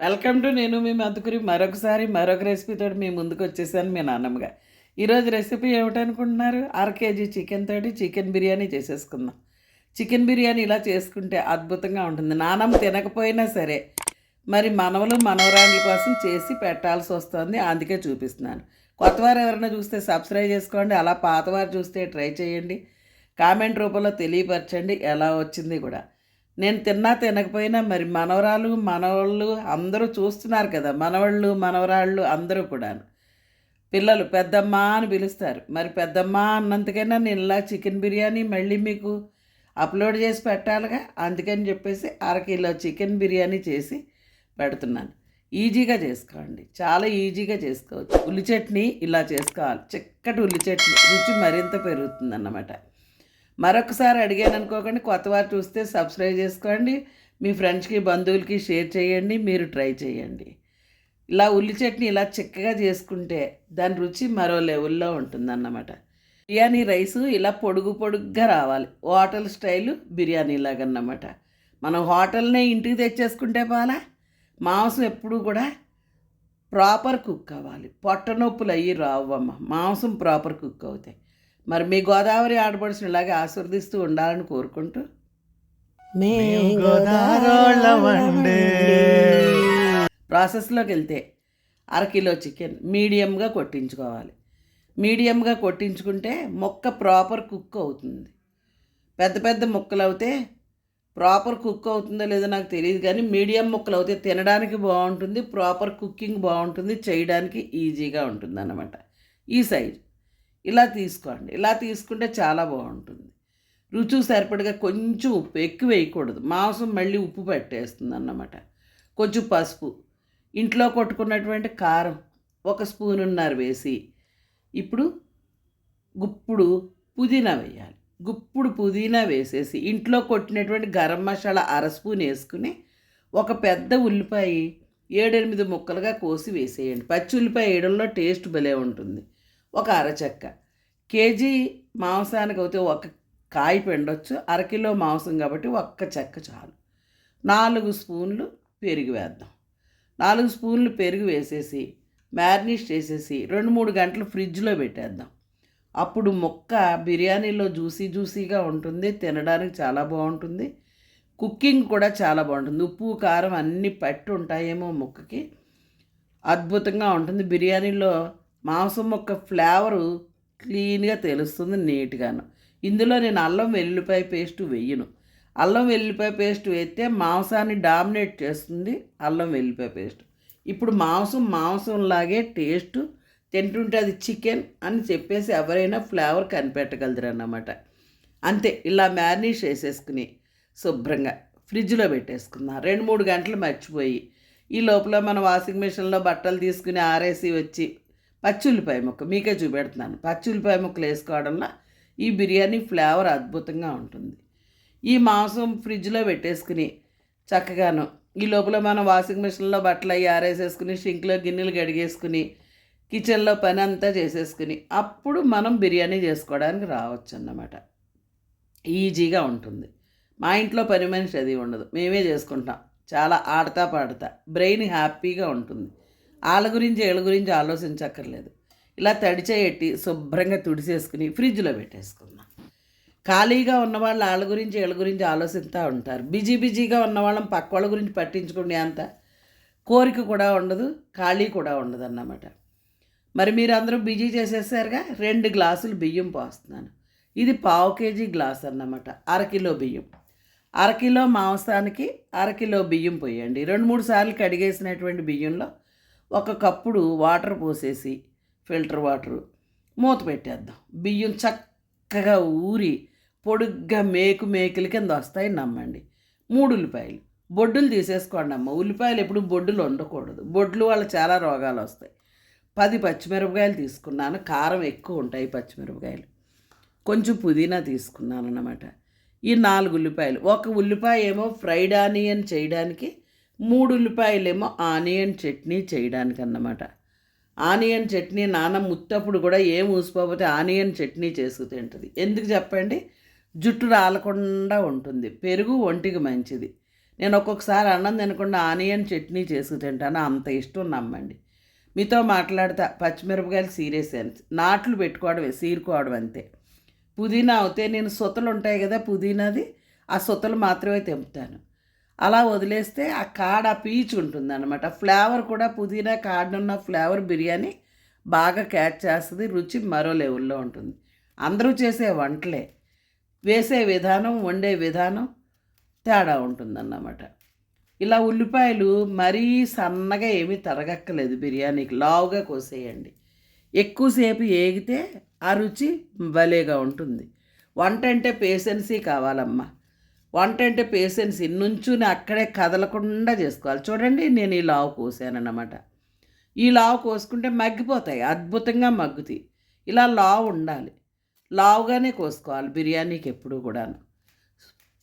Welcome to నేను మీ మధుకురి. మరొకసారి మరొక రెసిపీతో మీ ముందుకు వచ్చేసాను మీ నాన్నమ్మగా. ఈరోజు రెసిపీ ఏమిటనుకుంటున్నారు? అర కేజీ చికెన్ తోటి చికెన్ బిర్యానీ చేసేసుకుందాం. చికెన్ బిర్యానీ ఇలా చేసుకుంటే అద్భుతంగా ఉంటుంది. నానమ్మ తినకపోయినా సరే మరి మనవలు మనవరాండ్ల కోసం చేసి పెట్టాల్సి వస్తుంది. అందుకే చూపిస్తున్నాను. కొత్తవారు ఎవరైనా చూస్తే సబ్స్క్రైబ్ చేసుకోండి. అలా పాతవారు చూస్తే ట్రై చేయండి. కామెంట్ రూపంలో తెలియపరచండి. ఎలా వచ్చింది కూడా. నేను తిన్నా తినకపోయినా మరి మనవరాలు మనవాళ్ళు అందరూ చూస్తున్నారు కదా మనవాళ్ళు మనవరాళ్ళు అందరూ కూడాను. పిల్లలు పెద్దమ్మ అని పిలుస్తారు. మరి పెద్దమ్మ అన్నంతకైనా నేను ఇలా చికెన్ బిర్యానీ మళ్ళీ మీకు అప్లోడ్ చేసి పెట్టాలిగా? అందుకని చెప్పేసి అరకిలో చికెన్ బిర్యానీ చేసి పెడుతున్నాను. ఈజీగా చేసుకోండి. చాలా ఈజీగా చేసుకోవచ్చు. ఉల్లి చట్నీ ఇలా చేసుకోవాలి. చిక్కటి ఉల్లి చట్నీ. రుచి మరింత పెరుగుతుందన్నమాట. మరొకసారి అడిగాను అనుకోకండి కొత్త వారు చూస్తే సబ్స్క్రైబ్ చేసుకోండి మీ ఫ్రెండ్స్కి బంధువులకి షేర్ చేయండి మీరు ట్రై చేయండి. ఇలా ఉల్లి చట్నీ ఇలా చిక్కగా చేసుకుంటే దాని రుచి మరో లెవెల్లో ఉంటుందన్నమాట. బిర్యానీ రైస్ ఇలా పొడుగు పొడుగ్గా రావాలి. హోటల్ స్టైలు బిర్యానీ లాగన్నమాట. మనం హోటల్నే ఇంటికి తెచ్చేసుకుంటే పాలా? మాంసం ఎప్పుడు కూడా ప్రాపర్ కుక్ అవ్వాలి. పొట్ట నొప్పులు అయ్యి రావమ్మ మాంసం ప్రాపర్ కుక్ అవుతాయి. మరి మీ గోదావరి ఆడపడుచుని ఇలాగే ఆశీర్దిస్తూ ఉండాలని కోరుకుంటూ? గోదారోళ్ళమండి. ప్రాసెస్లోకి వెళ్తే అరకిలో చికెన్ మీడియంగా కొట్టించుకోవాలి. మీడియంగా కొట్టించుకుంటే మొక్క ప్రాపర్ కుక్ అవుతుంది. పెద్ద పెద్ద ముక్కలు అవుతే ప్రాపర్ కుక్ అవుతుందో లేదో నాకు తెలియదు కానీ మీడియం ముక్కలు అవుతే తినడానికి బాగుంటుంది ప్రాపర్ కుకింగ్ బాగుంటుంది చేయడానికి ఈజీగా ఉంటుంది అన్నమాట ఈ సైజు. ఇలా తీసుకోండి. ఇలా తీసుకుంటే చాలా బాగుంటుంది. రుచి సరిపడగా కొంచెం ఉప్పు ఎక్కువ వేయకూడదు. మాంసం మళ్ళీ ఉప్పు పెట్టేస్తుంది అన్నమాట కొంచెం పసుపు. ఇంట్లో కొట్టుకున్నటువంటి కారం ఒక స్పూనున్నర వేసి ఇప్పుడు గుప్పుడు పుదీనా వేయాలి. గుప్పుడు పుదీనా వేసేసి ఇంట్లో కొట్టినటువంటి గరం మసాలా అర స్పూన్ వేసుకుని ఒక పెద్ద ఉల్లిపాయ ఏడెనిమిది ముక్కలుగా కోసి వేసేయండి. పచ్చి ఉల్లిపాయ వేయడంలో టేస్ట్ భలే ఉంటుంది. ఒక అరచక్క కేజీ మాంసానికి అయితే ఒక కాయ పిండొచ్చు అరకిలో మాంసం కాబట్టి ఒక్క చెక్క చాలు. నాలుగు స్పూన్లు పెరుగు వేద్దాం. నాలుగు స్పూన్లు పెరుగు వేసేసి మ్యారినేట్ చేసేసి రెండు మూడు గంటలు ఫ్రిడ్జ్లో పెట్టేద్దాం. అప్పుడు ముక్క బిర్యానీలో జ్యూసీ జ్యూసీగా ఉంటుంది తినడానికి చాలా బాగుంటుంది కుకింగ్ కూడా చాలా బాగుంటుంది. ఉప్పు కారం అన్నీ పట్టి ఉంటాయేమో ముక్కకి. అద్భుతంగా ఉంటుంది. బిర్యానీలో మాంసం ముక్క ఫ్లేవరు క్లీన్గా తెలుస్తుంది నీట్గాను. ఇందులో నేను అల్లం వెల్లుల్లిపాయ పేస్ట్ వెయ్యను అల్లం వెల్లుల్లిపాయ పేస్ట్ వేస్తే మాంసాన్ని డామినేట్ చేస్తుంది అల్లం వెల్లుల్లిపాయ పేస్ట్. ఇప్పుడు మాంసం మాంసంలాగే టేస్ట్ తింటుంటే అది చికెన్ అని చెప్పేసి ఎవరైనా ఫ్లేవర్ కనిపెట్టగలరు అన్నమాట అంతే ఇలా మ్యారినేట్ చేసేసుకుని శుభ్రంగా ఫ్రిడ్జ్లో పెట్టేసుకుందాం. రెండు మూడు గంటలు మర్చిపోయి ఈ లోపల మన వాషింగ్ మిషన్లో బట్టలు తీసుకుని ఆరేసి వచ్చి పచ్చుల్లిపాయ ముక్క. మీకే చూపెడుతున్నాను. పచ్చుల్లిపాయ ముక్కలు వేసుకోవడంలో ఈ బిర్యానీ ఫ్లేవర్ అద్భుతంగా ఉంటుంది. ఈ మాంసం ఫ్రిడ్జ్లో పెట్టేసుకుని చక్కగాను ఈ లోపల మనం వాషింగ్ మిషన్లో బట్టలు అవి ఆరేసేసుకుని షింక్లో గిన్నెలు గడిగేసుకుని కిచెన్లో పని అంతా చేసేసుకుని అప్పుడు మనం బిర్యానీ చేసుకోవడానికి రావచ్చు అన్నమాట ఈజీగా ఉంటుంది. మా ఇంట్లో పని మనిషి అది ఉండదు. మేమే చేసుకుంటాం. చాలా ఆడతా పాడతా బ్రెయిన్ హ్యాపీగా ఉంటుంది. వాళ్ళ గురించి వీళ్ళ గురించి ఆలోచించక్కర్లేదు. ఇలా తడిచేయట్టి శుభ్రంగా తుడిసేసుకుని ఫ్రిడ్జ్లో పెట్టేసుకుందాం. ఖాళీగా ఉన్నవాళ్ళు వాళ్ళ గురించి వీళ్ళ గురించి ఆలోచిస్తూ ఉంటారు. బిజీ బిజీగా ఉన్నవాళ్ళం పక్క వాళ్ళ గురించి పట్టించుకునే అంత కోరిక కూడా ఉండదు ఖాళీ కూడా ఉండదు అన్నమాట మరి మీరు అందరూ బిజీ చేసేసారుగా? రెండు గ్లాసులు బియ్యం పోస్తున్నాను. ఇది పావు కేజీ గ్లాస్ అన్నమాట. అరకిలో బియ్యం. అరకిలో మాంసానికి అరకిలో బియ్యం పోయండి. రెండు మూడు సార్లు కడిగేసినటువంటి బియ్యంలో ఒక కప్పుడు వాటర్ పోసేసి ఫిల్టర్ వాటరు మూత పెట్టేద్దాం. బియ్యం చక్కగా ఊరి పొడుగ్గా మేకు మేకుల కింద వస్తాయి నమ్మండి. మూడు ఉల్లిపాయలు. బొడ్డులు తీసేసుకోండి అమ్మ. ఉల్లిపాయలు ఎప్పుడు బొడ్డులు ఉండకూడదు బొడ్లు వల్ల చాలా రోగాలు వస్తాయి. పది పచ్చిమిరపకాయలు తీసుకున్నాను. కారం ఎక్కువ ఉంటాయి పచ్చిమిరపకాయలు. కొంచెం పుదీనా తీసుకున్నాను అన్నమాట ఈ నాలుగు ఉల్లిపాయలు. ఒక ఉల్లిపాయ ఏమో ఫ్రైడ్ ఆనియన్ చేయడానికి మూడు ఉల్లిపాయలేమో ఆనియన్ చట్నీ చేయడానికి అన్నమాట ఆనియన్ చట్నీ నాన్న ముత్తప్పుడు కూడా ఏం ఊసిపోతే ఆనియన్ చట్నీ చేసుకు తింటుంది. ఎందుకు చెప్పండి? జుట్టు రాలకుండా ఉంటుంది. పెరుగు ఒంటికి మంచిది. నేను ఒక్కొక్కసారి అన్నం తినకుండా ఆనియన్ చట్నీ చేసుకు తింటాను. అంత ఇష్టం నమ్మండి. మీతో మాట్లాడతా పచ్చిమిరపకాయలు సీరేసాను నాట్లు పెట్టుకోవడమే సీరుకోవడం అంతే. పుదీనా అవుతే నేను సొతలు ఉంటాయి కదా పుదీనాది ఆ సొతలు మాత్రమే తెంపుతాను. అలా వదిలేస్తే ఆ కాడ పీచు ఉంటుంది అనమాట ఫ్లేవర్ కూడా పుదీనా కాడనున్న ఫ్లేవర్ బిర్యానీ బాగా క్యాచ్ చేస్తుంది రుచి మరో లెవెల్లో ఉంటుంది. అందరూ చేసే వంటలే. వేసే విధానం వండే విధానం తేడా ఉంటుందన్నమాట. ఇలా ఉల్లిపాయలు మరీ సన్నగా ఏమీ తరగక్కలేదు బిర్యానీకి లావుగా కోసేయండి. ఎక్కువసేపు ఏగితే ఆ రుచి భలేగా ఉంటుంది. వంట అంటే పేషెన్సీ కావాలమ్మా. వంట అంటే పేషెన్స్ నుంచుని అక్కడే కదలకుండా చేసుకోవాలి. చూడండి నేను ఈ లావు కోసానన్నమాట. ఈ లావు కోసుకుంటే మగ్గిపోతాయి. అద్భుతంగా మగ్గుతాయి. ఇలా లావు ఉండాలి. లావుగానే కోసుకోవాలి బిర్యానీకి ఎప్పుడు కూడాను.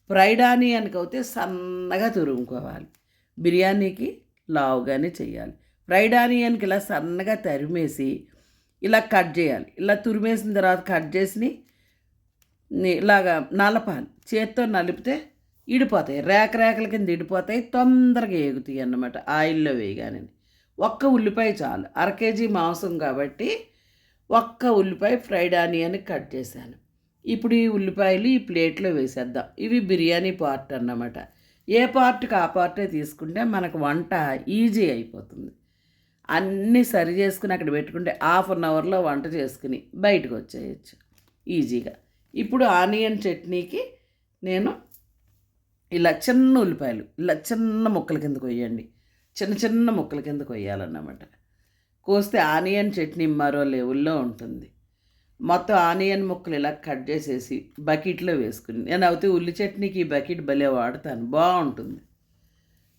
ఫ్రైడ్ ఆనియన్కి అయితే సన్నగా తురుముకోవాలి. బిర్యానీకి లావుగానే చేయాలి ఫ్రైడ్ ఆనియన్కి ఇలా సన్నగా తరిమేసి ఇలా కట్ చేయాలి. ఇలా తురిమేసిన తర్వాత కట్ చేసి ఇలాగా నలపాలి చేత్తో నలిపితే ఇడిపోతాయి. రేక రేకల కింద ఇడిపోతాయి. తొందరగా ఎగుతాయి అన్నమాట. ఆయిల్లో వేయగానే. ఒక్క ఉల్లిపాయ చాలు. అర కేజీ మాంసం కాబట్టి ఒక్క ఉల్లిపాయ ఫ్రైడ్ ఆనియన్ కట్ చేశాను. ఇప్పుడు ఈ ఉల్లిపాయలు ఈ ప్లేట్లో వేసేద్దాం. ఇవి బిర్యానీ పార్ట్ అన్నమాట. ఏ పార్ట్కి ఆ పార్టే తీసుకుంటే మనకు వంట ఈజీ అయిపోతుంది. అన్నీ సరి చేసుకుని అక్కడ పెట్టుకుంటే హాఫ్ అన్ అవర్లో వంట చేసుకుని బయటకు వచ్చేయచ్చు. ఈజీగా. ఇప్పుడు ఆనియన్ చట్నీకి నేను ఇలా చిన్న ఉల్లిపాయలు ఇలా చిన్న ముక్కల కింద కొయ్యండి. చిన్న చిన్న ముక్కల కింద కొయ్యాలన్నమాట. కోస్తే ఆనియన్ చట్నీ మరో లెవెల్లో ఉంటుంది. మొత్తం ఆనియన్ ముక్కలు ఇలా కట్ చేసేసి బకెట్లో వేసుకుని నేను అయితే ఉల్లి చట్నీకి ఈ బకెట్ భలే వాడతాను. బాగుంటుంది.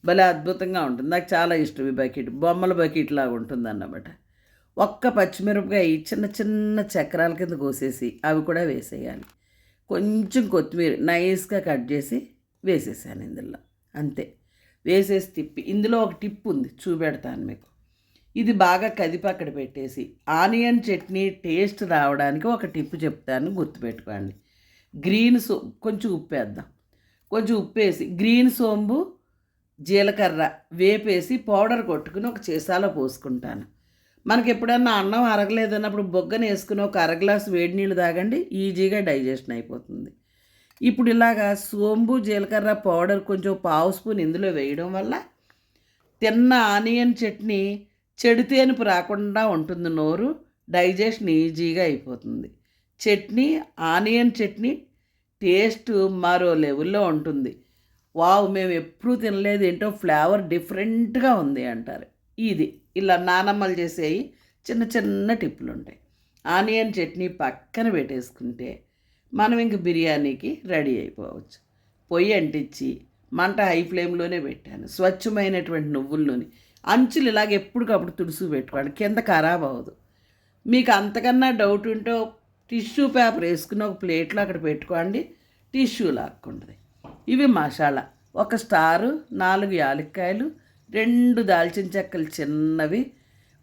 భలే అద్భుతంగా ఉంటుంది. నాకు చాలా ఇష్టం ఈ బకెట్. బొమ్మల బకెట్ లాగా ఉంటుంది అన్నమాట ఒక్క పచ్చిమిరపకాయ చిన్న చిన్న చక్రాల కింద కోసేసి అవి కూడా వేసేయాలి. కొంచెం కొత్తిమీర నైస్గా కట్ చేసి వేసేసాను ఇందులో. అంతే. వేసేసి తిప్పి ఇందులో ఒక టిప్ ఉంది చూపెడతాను మీకు. ఇది బాగా కదిపి అక్కడ పెట్టేసి ఆనియన్ చట్నీ టేస్ట్ రావడానికి ఒక టిప్ చెప్తాను గుర్తుపెట్టుకోండి. గ్రీన్ సో కొంచెం ఉప్పు వేద్దాం కొంచెం ఉప్పు వేసి గ్రీన్ సోంబు జీలకర్ర వేపేసి పౌడర్ కొట్టుకుని ఒక చేసాలో పోసుకుంటాను. మనకి ఎప్పుడన్నా అన్నం అరగలేదన్నప్పుడు బొగ్గన వేసుకుని ఒక అర గ్లాసు వేడి నీళ్ళు తాగండి ఈజీగా డైజెషన్ అయిపోతుంది. ఇప్పుడు ఇలాగా సోంబు జీలకర్ర పౌడర్ కొంచెం పావు స్పూన్ ఇందులో వేయడం వల్ల తిన్న ఆనియన్ చట్నీ చెడు తేనుపు రాకుండా ఉంటుంది నోరు డైజెషన్ ఈజీగా అయిపోతుంది. చట్నీ ఆనియన్ చట్నీ టేస్ట్ మరో లెవెల్లో ఉంటుంది. వావ్ మేము ఎప్పుడూ తినలేదు ఏంటో ఫ్లేవర్ డిఫరెంట్గా ఉంది అంటారు. ఇది ఇలా నానమ్మలు చేసేవి చిన్న చిన్న టిప్పులు ఉంటాయి ఆనియన్ చట్నీ పక్కన పెట్టేసుకుంటే మనం ఇంక బిర్యానీకి రెడీ అయిపోవచ్చు. పొయ్యి అంటించి మంట హై ఫ్లేమ్లోనే పెట్టాను. స్వచ్ఛమైనటువంటి నువ్వుల నూనె అంచులు ఇలాగ ఎప్పటికప్పుడు తుడుసు పెట్టుకోవాలి. కింద ఖరాబ్ అవ్వదు. మీకు అంతకన్నా డౌట్ ఉంటే టిష్యూ పేపర్ వేసుకుని ఒక ప్లేట్లో అక్కడ పెట్టుకోండి. టిష్యూ లాక్కుంటుంది. ఇవి మసాలా. ఒక స్టారు నాలుగు యాలక్కాయలు రెండు దాల్చిన చెక్కలు చిన్నవి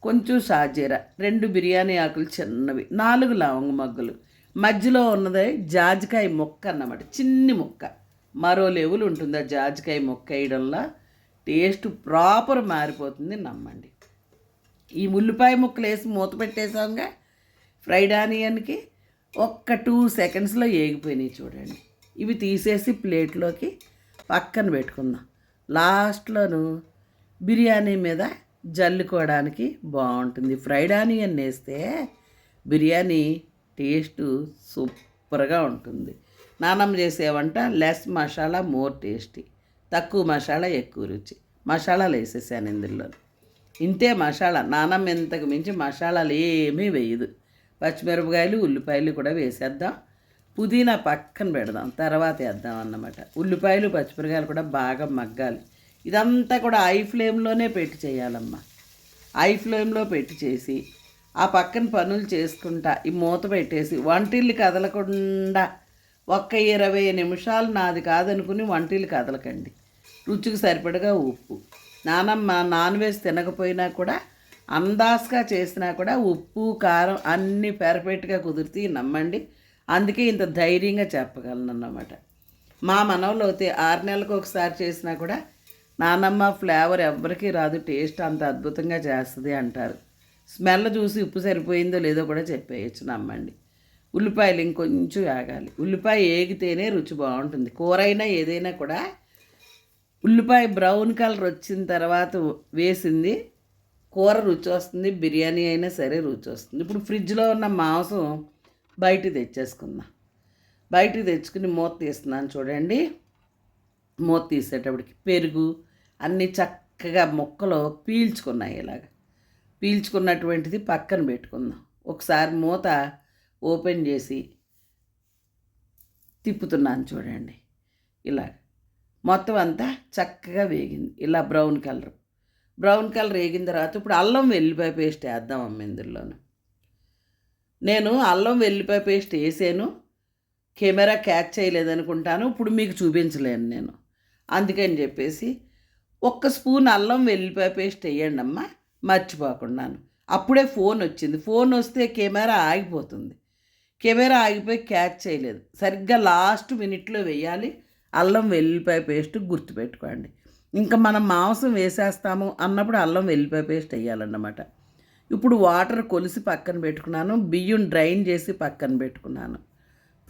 కొంచెం సాజీర రెండు బిర్యానీ ఆకులు చిన్నవి నాలుగు లవంగ మగ్గులు. మధ్యలో ఉన్నది జాజికాయ మొక్క అన్నమాట చిన్ని మొక్క. మరో లెవెల్ ఉంటుంది ఆ జాజికాయ మొక్క వేయడంలో. టేస్ట్ ప్రాపర్ మారిపోతుంది నమ్మండి. ఈ ఉల్లిపాయ ముక్కలు వేసి మూత పెట్టేసాంగా ఫ్రైడ్ ఆనియన్కి ఒక్క టూ సెకండ్స్లో ఏగిపోయినాయి చూడండి. ఇవి తీసేసి ప్లేట్లోకి పక్కన పెట్టుకుందాం. లాస్ట్లోను బిర్యానీ మీద జల్లుకోవడానికి బాగుంటుంది. ఫ్రైడ్ ఆనియన్ వేస్తే బిర్యానీ టేస్ట్ సూపర్గా ఉంటుంది. నానమ్మ చేసే వంట లెస్ మసాలా మోర్ టేస్టీ. తక్కువ మసాలా ఎక్కువ రుచి. మసాలాలు వేసేసాను ఇందులో. ఇంతే మసాలా. నానమ్మ ఇంతకు మించి మసాలాలు ఏమీ వేయదు. పచ్చిమిరపకాయలు ఉల్లిపాయలు కూడా వేసేద్దాం. పుదీనా పక్కన పెడదాం. తర్వాత వేద్దాం అన్నమాట. ఉల్లిపాయలు పచ్చిమిరకాయలు కూడా బాగా మగ్గాలి. ఇదంతా కూడా ఐ ఫ్లేమ్లోనే పెట్టి చేయాలమ్మా. ఐ ఫ్లేమ్లో పెట్టి చేసి ఆ పక్కన పనులు చేసుకుంటా ఈ మూత పెట్టేసి వంటిల్లు కదలకుండా ఒక్క ఇరవై నిమిషాలు నాది కాదనుకుని వంటిల్లు కదలకండి. రుచికి సరిపడగా ఉప్పు. నానమ్మ నాన్ వెజ్ తినకపోయినా కూడా అందాస్గా చేసినా కూడా ఉప్పు కారం అన్నీ పెరపెట్టుగా కుదిరితే నమ్మండి. అందుకే ఇంత ధైర్యంగా చెప్పగలను అన్నమాట మా మనవలు అయితే ఆరు నెలలకు ఒకసారి చేసినా కూడా నానమ్మ ఫ్లేవర్ ఎవ్వరికీ రాదు టేస్ట్ అంత అద్భుతంగా చేస్తుంది అంటారు. స్మెల్ చూసి ఉప్పు సరిపోయిందో లేదో కూడా చెప్పేయచ్చు నమ్మండి. ఉల్లిపాయలు ఇంకొంచెం వేగాలి ఉల్లిపాయ ఏగితేనే రుచి బాగుంటుంది. కూర అయినా ఏదైనా కూడా ఉల్లిపాయ బ్రౌన్ కలర్ వచ్చిన తర్వాత వేసింది కూర రుచి వస్తుంది బిర్యానీ అయినా సరే రుచి వస్తుంది. ఇప్పుడు ఫ్రిడ్జ్లో ఉన్న మాంసం బయట తెచ్చేసుకుందాం. బయటికి తెచ్చుకుని మూత తీస్తున్నాను చూడండి. మూత తీసేటప్పటికి పెరుగు అన్ని చక్కగా ముక్కలు పీల్చుకున్నాయి ఇలాగ. పీల్చుకున్నటువంటిది పక్కన పెట్టుకుందాం. ఒకసారి మూత ఓపెన్ చేసి తిప్పుతున్నాను చూడండి. ఇలాగ. మొత్తం అంతా చక్కగా వేగింది. ఇలా బ్రౌన్ కలర్. బ్రౌన్ కలర్ వేగిన తర్వాత ఇప్పుడు అల్లం వెల్లిపాయ పేస్ట్ వేద్దాం అమ్మ ఇందులోను. నేను అల్లం వెల్లిపాయ పేస్ట్ వేసాను. కెమెరా క్యాచ్ చేయలేదనుకుంటాను. ఇప్పుడు మీకు చూపించలేను నేను. అందుకని చెప్పేసి ఒక్క స్పూన్ అల్లం వెల్లిపాయ పేస్ట్ వేయండి అమ్మా మర్చిపోకుండాను. అప్పుడే ఫోన్ వచ్చింది. ఫోన్ వస్తే కెమెరా ఆగిపోతుంది. కెమెరా ఆగిపోయి క్యాచ్ చేయలేదు. సరిగ్గా లాస్ట్ మినిట్లో వేయాలి. అల్లం వెల్లిపాయ పేస్ట్ గుర్తుపెట్టుకోండి. ఇంకా మనం మాంసం వేసేస్తాము అన్నప్పుడు అల్లం వెల్లిపాయ పేస్ట్ వేయాలన్నమాట. ఇప్పుడు వాటర్ కొలిసి పక్కన పెట్టుకున్నాను. బియ్యం డ్రైన్ చేసి పక్కన పెట్టుకున్నాను.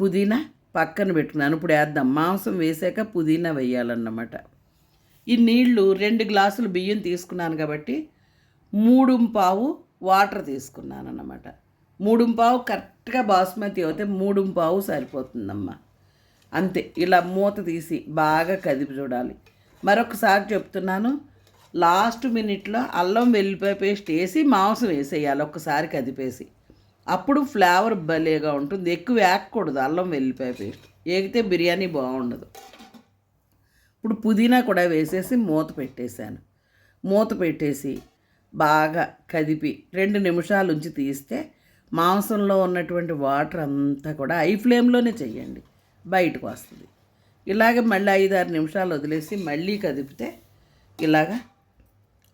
పుదీనా పక్కన పెట్టుకున్నాను. ఇప్పుడు వేద్దాం. మాంసం వేసాక పుదీనా వేయాలన్నమాట. ఈ నీళ్ళు రెండు గ్లాసులు బియ్యం తీసుకున్నాను కాబట్టి మూడు పావు వాటర్ తీసుకున్నాను అన్నమాట. మూడు పావు కరెక్ట్గా బాస్మతి అయితే మూడు పావు సరిపోతుందమ్మా. అంతే ఇలా మూత తీసి బాగా కదిపి చూడాలి. మరొకసారి చెప్తున్నాను లాస్ట్ మినిట్లో అల్లం వెల్లిపాయ పేస్ట్ వేసి మాంసం వేసేయాలి ఒక్కసారి కదిపేసి. అప్పుడు ఫ్లేవర్ భలేగా ఉంటుంది ఎక్కువ వేయకూడదు అల్లం వెల్లిపాయ పేస్ట్. ఏగితే బిర్యానీ బాగుండదు. ఇప్పుడు పుదీనా కూడా వేసేసి మూత పెట్టేశాను. మూత పెట్టేసి బాగా కదిపి రెండు నిమిషాలు ఉంచి తీస్తే మాంసంలో ఉన్నటువంటి వాటర్ అంతా కూడా ఐ ఫ్లేమ్లోనే చెయ్యండి బయటకు వస్తుంది. ఇలాగ మళ్ళీ ఐదు ఆరు నిమిషాలు వదిలేసి మళ్ళీ కదిపితే ఇలాగ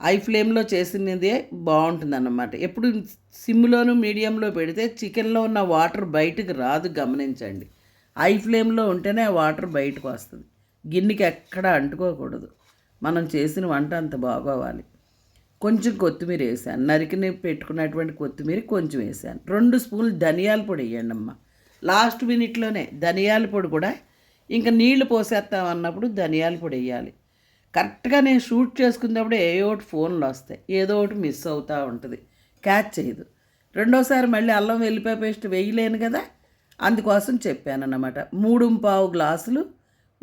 ఐ ఫ్లేమ్లో చేసినదే బాగుంటుంది అన్నమాట ఎప్పుడు సిమ్లోను మీడియంలో పెడితే చికెన్లో ఉన్న వాటర్ బయటకు రాదు గమనించండి. ఐ ఫ్లేమ్లో ఉంటేనే వాటర్ బయటకు వస్తుంది. గిన్నెకి ఎక్కడ అంటుకోకూడదు. మనం చేసిన వంట అంత బాగోవాలి. కొంచెం కొత్తిమీర వేసాను. నరికిని పెట్టుకున్నటువంటి కొత్తిమీర కొంచెం వేసాను. రెండు స్పూన్లు ధనియాల పొడి వేయండి అమ్మ. లాస్ట్ మినిట్లోనే ధనియాల పొడి కూడా ఇంకా నీళ్ళు పోసేస్తాం అన్నప్పుడు ధనియాల పొడి వేయాలి. కరెక్ట్గా నేను షూట్ చేసుకున్నప్పుడు ఏ ఒకటి ఫోన్లు వస్తాయి. ఏదో ఒకటి మిస్ అవుతూ ఉంటుంది. క్యాచ్ చేయదు. రెండోసారి మళ్ళీ అల్లం వెల్లిపాయ పేస్ట్ వేయలేను కదా? అందుకోసం చెప్పాను అన్నమాట మూడు పావు గ్లాసులు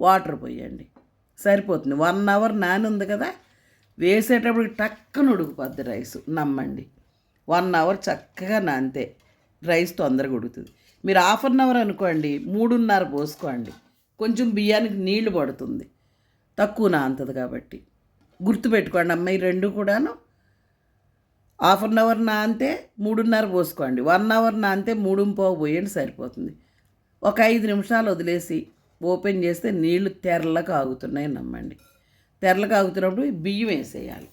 వాటర్ పోయండి. సరిపోతుంది. వన్ అవర్ నాని ఉంది కదా వేసేటప్పుడు టక్కన ఉడికిపోద్ది రైస్. నమ్మండి. వన్ అవర్ చక్కగా నానితే రైస్ తొందరగా ఉడుకుతుంది. మీరు హాఫ్ అన్ అవర్ అనుకోండి మూడున్నర పోసుకోండి. కొంచెం బియ్యానికి నీళ్ళు పడుతుంది. తక్కువ నాంతది కాబట్టి. గుర్తుపెట్టుకోండి అమ్మాయి రెండు కూడాను. హాఫ్ అన్ అవర్ నానితే మూడున్నర పోసుకోండి. వన్ అవర్ నానితే మూడు పావు పోయండి సరిపోతుంది. ఒక ఐదు నిమిషాలు వదిలేసి ఓపెన్ చేస్తే నీళ్ళు తెరలకు ఆగుతున్నాయి నమ్మండి. తెరలకు ఆగుతున్నప్పుడు బియ్యం వేసేయాలి.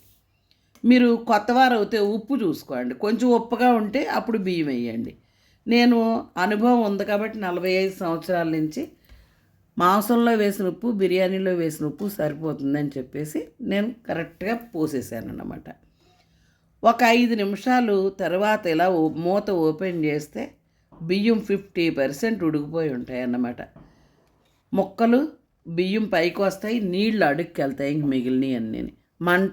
మీరు కొత్తవారు అయితే ఉప్పు చూసుకోండి. కొంచెం ఉప్పుగా ఉంటే అప్పుడు బియ్యం వేయండి. నేను అనుభవం ఉంది కాబట్టి నలభై ఐదు సంవత్సరాల నుంచి మాంసంలో వేసిన ఉప్పు బిర్యానీలో వేసిన ఉప్పు సరిపోతుందని చెప్పేసి నేను కరెక్ట్గా పోసేసాను అన్నమాట. ఒక ఐదు నిమిషాలు తర్వాత ఇలా ఓ- మూత ఓపెన్ చేస్తే బియ్యం ఫిఫ్టీ పర్సెంట్ ఉడికిపోయి ఉంటాయి అన్నమాట ముక్కలు బియ్యం పైకి వస్తాయి నీళ్ళు అడుక్కి వెళ్తాయి ఇంక మిగిలినవి అన్నీ మంట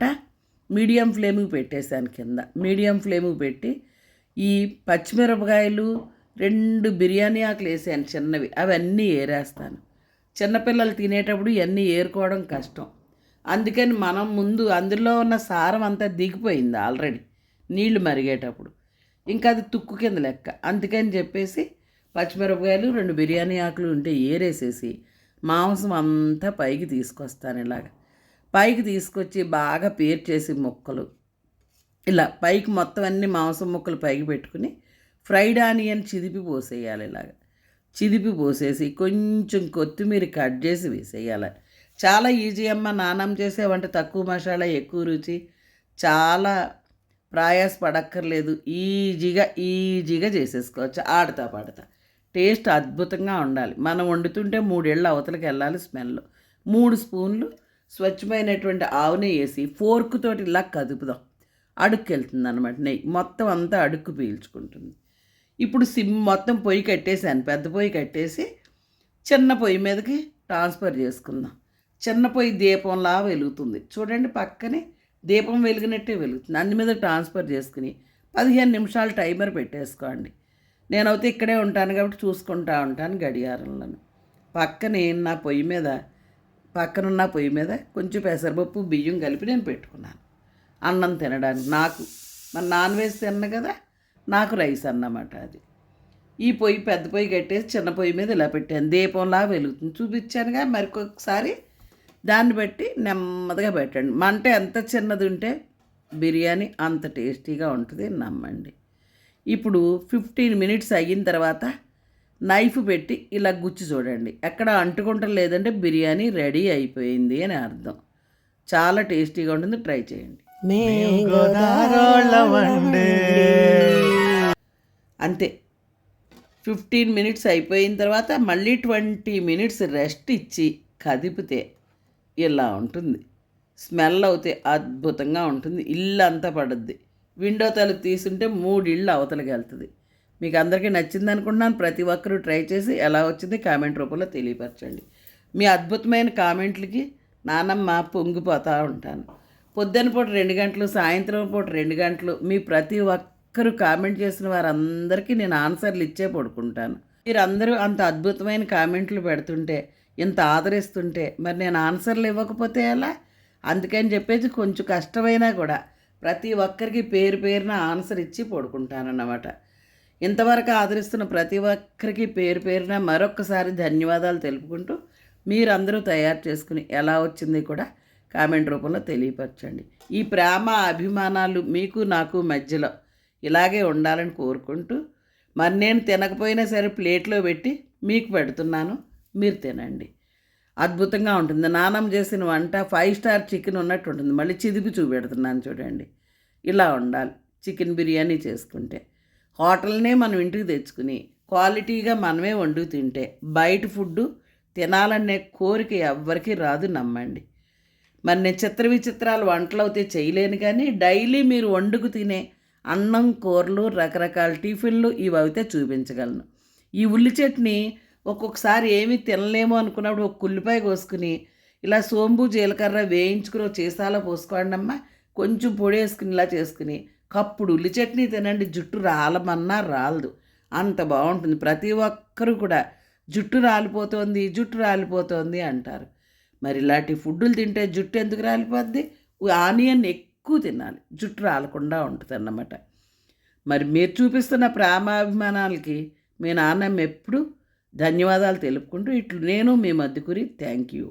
మీడియం ఫ్లేమ్కి పెట్టేశాను కింద. మీడియం ఫ్లేమ్కి పెట్టి ఈ పచ్చిమిరపకాయలు రెండు బిర్యానీ ఆకులు వేసాను చిన్నవి. అవన్నీ ఏరేస్తాను. చిన్నపిల్లలు తినేటప్పుడు ఇవన్నీ ఏరుకోవడం కష్టం. అందుకని మనం ముందు అందులో ఉన్న సారం అంతా దిగిపోయింది ఆల్రెడీ నీళ్ళు మరిగేటప్పుడు. ఇంకా అది తుక్కు కింద లెక్క. అందుకని చెప్పేసి పచ్చిమిరపకాయలు రెండు బిర్యానీ ఆకులు ఉంటే ఏరేసేసి మాంసం అంతా పైకి తీసుకొస్తాను ఇలాగ. పైకి తీసుకొచ్చి బాగా పేర్చేసి ముక్కలు. ఇలా పైకి మొత్తం అన్ని మాంసం ముక్కలు పైకి పెట్టుకుని ఫ్రైడ్ ఆనియన్ చిదిపి పోసేయాలి ఇలాగ. చిదిపి పోసేసి కొంచెం కొత్తిమీర కట్ చేసి వేసేయాలి. చాలా ఈజీ అమ్మ నానం చేసే వంట తక్కువ మసాలా ఎక్కువ రుచి. చాలా ప్రయాస పడక్కర్లేదు ఈజీగా ఈజీగా చేసేసుకోవచ్చు. ఆడతా పాడతా. టేస్ట్ అద్భుతంగా ఉండాలి. మనం వండుతుంటే మూడేళ్ళు అవతలకి వెళ్ళాలి స్మెల్. మూడు స్పూన్లు స్వచ్ఛమైనటువంటి ఆవు నెయ్యి వేసి ఫోర్క్ తోటి ఇలా కదుపుదాం. అడుక్కి వెళ్తుంది అనమాట నెయ్యి. మొత్తం అంతా అడుక్కు పీల్చుకుంటుంది. ఇప్పుడు సిమ్ మొత్తం పొయ్యి కట్టేసాను పెద్ద పొయ్యి కట్టేసి చిన్న పొయ్యి మీదకి ట్రాన్స్ఫర్ చేసుకుందాం. చిన్న పొయ్యి దీపంలా వెలుగుతుంది. చూడండి పక్కనే దీపం వెలిగినట్టే వెలుగుతుంది. అన్ని మీద ట్రాన్స్ఫర్ చేసుకుని పదిహేను నిమిషాలు టైమర్ పెట్టేసుకోండి. నేనైతే ఇక్కడే ఉంటాను కాబట్టి చూసుకుంటా ఉంటాను గడియారంలను. పక్కనే నా పొయ్యి మీద పక్కనున్న పొయ్యి మీద కొంచెం పెసరపప్పు బియ్యం కలిపి నేను పెట్టుకున్నాను. అన్నం తినడానికి నాకు మరి నాన్ వెజ్ తిన్న కదా నాకు రైస్ అన్నమాట అది. ఈ పొయ్యి పెద్ద పొయ్యి కట్టేసి చిన్న పొయ్యి మీద ఇలా పెట్టాను. దీపంలా వెలుగుతుంది. చూపించానుగా మరికొకసారి దాన్ని బట్టి నెమ్మదిగా పెట్టండి. మంట ఎంత చిన్నది ఉంటే బిర్యానీ అంత టేస్టీగా ఉంటుంది నమ్మండి. ఇప్పుడు ఫిఫ్టీన్ మినిట్స్ అయిన తర్వాత నైఫ్ పెట్టి ఇలా గుచ్చి చూడండి. ఎక్కడ అంటుకుంటం లేదంటే బిర్యానీ రెడీ అయిపోయింది అని అర్థం. చాలా టేస్టీగా ఉంటుంది. ట్రై చేయండి. అంతే. ఫిఫ్టీన్ మినిట్స్ అయిపోయిన తర్వాత మళ్ళీ ట్వంటీ మినిట్స్ రెస్ట్ ఇచ్చి కదిపితే ఇలా ఉంటుంది. స్మెల్ అవుతే అద్భుతంగా ఉంటుంది. ఇల్లు అంతా పడుద్ది. విండో తలుపు తీసుంటే మూడిళ్ళు ఇళ్ళు అవతలకి వెళ్తుంది. మీకు అందరికీ నచ్చింది అనుకుంటున్నాను. ప్రతి ఒక్కరూ ట్రై చేసి ఎలా వచ్చింది కామెంట్ రూపంలో తెలియపరచండి. మీ అద్భుతమైన కామెంట్లకి నానమ్మ పొంగిపోతూ ఉంటాను. పొద్దున పూట రెండు గంటలు సాయంత్రం పూట రెండు గంటలు మీ ప్రతి ఒక్కరు కామెంట్ చేసిన వారందరికీ నేను ఆన్సర్లు ఇచ్చే పడుకుంటాను. మీరందరూ అంత అద్భుతమైన కామెంట్లు పెడుతుంటే ఇంత ఆదరిస్తుంటే మరి నేను ఆన్సర్లు ఇవ్వకపోతే ఎలా? అందుకని చెప్పేసి కొంచెం కష్టమైనా కూడా ప్రతి ఒక్కరికి పేరు పేరున ఆన్సర్ ఇచ్చి పడుకుంటానన్నమాట. ఇంతవరకు ఆదరిస్తున్న ప్రతి ఒక్కరికి పేరు పేరున మరొక్కసారి ధన్యవాదాలు తెలుపుకుంటూ మీరందరూ తయారు చేసుకుని ఎలా వచ్చింది కూడా కామెంట్ రూపంలో తెలియపరచండి. ఈ ప్రేమ అభిమానాలు మీకు నాకు మధ్యలో ఇలాగే ఉండాలని కోరుకుంటూ మరి నేను తినకపోయినా సరే ప్లేట్లో పెట్టి మీకు పెడుతున్నాను మీరు తినండి. అద్భుతంగా ఉంటుంది. నానమ్మ చేసిన వంట ఫైవ్ స్టార్ చికెన్ ఉన్నట్టు ఉంటుంది. మళ్ళీ చిదిపి చూపెడుతున్నాను చూడండి. ఇలా ఉండాలి. చికెన్ బిర్యానీ చేసుకుంటే. హోటల్నే మనం ఇంటికి తెచ్చుకుని క్వాలిటీగా మనమే వండు తింటే బయట ఫుడ్ తినాలనే కోరిక ఎవ్వరికీ రాదు నమ్మండి. మరి నేను చిత్ర విచిత్రాలు వంటలు అయితే చేయలేను కానీ డైలీ మీరు వండుకు తినే అన్నం కూరలు రకరకాల టిఫిన్లు ఇవి అయితే చూపించగలను. ఈ ఉల్లి చట్నీ ఒక్కొక్కసారి ఏమీ తినలేము అనుకున్నప్పుడు ఒక కుల్లిపాయ కోసుకుని ఇలా సోంబు జీలకర్ర వేయించుకుని చేసాలో సీసాలో పోసుకోండి అమ్మా కొంచెం పొడి వేసుకుని ఇలా చేసుకుని కప్పుడు ఉల్లి చట్నీ తినండి. జుట్టు రాలమన్నా రాలదు. అంత బాగుంటుంది. ప్రతి ఒక్కరూ కూడా జుట్టు రాలిపోతోంది జుట్టు రాలిపోతోంది అంటారు. మరి ఇలాంటి ఫుడ్డులు తింటే జుట్టు ఎందుకు రాలిపోద్ది? ఆనియన్ ఎక్కువ తినాలి. జుట్టు రాలకుండా ఉంటుంది అన్నమాట మరి మీరు చూపిస్తున్న ప్రేమాభిమానాలకి మీ నాన్నమ్మ ఎప్పుడు ధన్యవాదాలు తెలుపుకుంటూ ఇట్లు నేను మీ మధ్యకురి థ్యాంక్ యూ.